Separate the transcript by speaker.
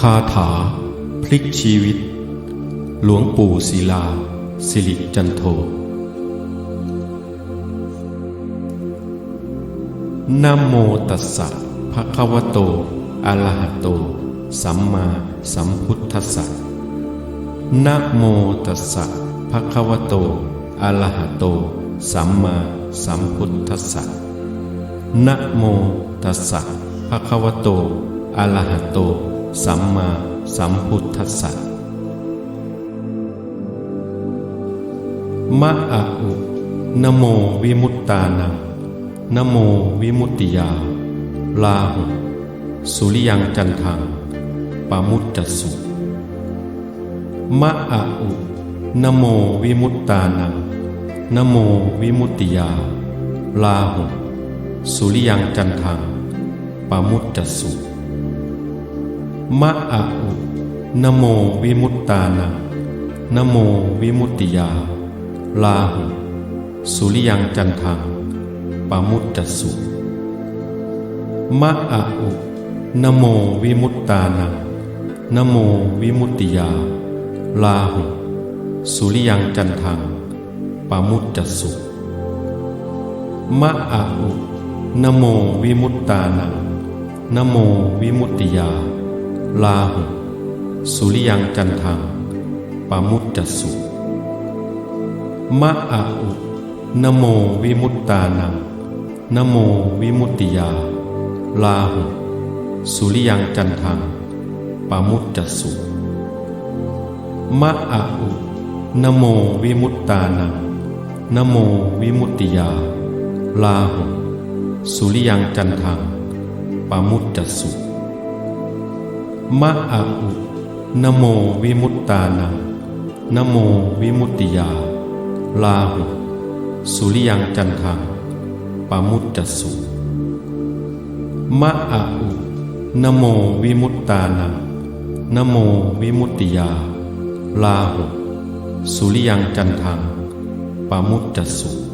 Speaker 1: คาถา พลิกชีวิต หลวงปู่ศิลา สิริจันโท นะโมตัสสะภะคะวะโต อะระหะโต สัมมาสัมพุทธัสสะ นะโมตัสสะภะคะวะโต อะระหะโต สัมมาสัมพุทธัสสะ นะโมตัสสะภะคะวะโต อะระหะโต สัมมาสัมพุทธัสสะมะอะอุนะโมวิมุตตานังนะโมวิมุตติยา ลาหุสุริยังจันทังปามุตจสุมะอะอุนะโมวิมุตตานังนะโมวิมุตติยา ลาหุสุริยังจันทังปามุตจสุ มะอะอุนโมวิมุตตานังนโมวิมุตติยา ลาหุ สุริยังจันทังปามุตจสุมะอะอุนโมวิมุตตานังนโมวิมุตติยา ลาหุ สุริยังจันทังปามุตจสุมะอะอุนโมวิมุตตานังนโมวิมุตติยา ลาหุสุริยังจันทังปามุตจสุมะอะอุนโมวิมุตตานังนโมวิมุตติยา ลาหุสุริยังจันทังปามุตจสุมะอะอุนโมวิมุตตานังนโมวิมุตติยา ลาหุสุริยังจันทังปามุตจสุ มะอะอุนโมวิมุตตานังนโมวิมุตติยา ลาหุ สุริยังจันทังปามุตจสุมะอะอุนโมวิมุตตานังนโมวิมุตติยา ลาหุ สุริยังจันทังปามุตจสุ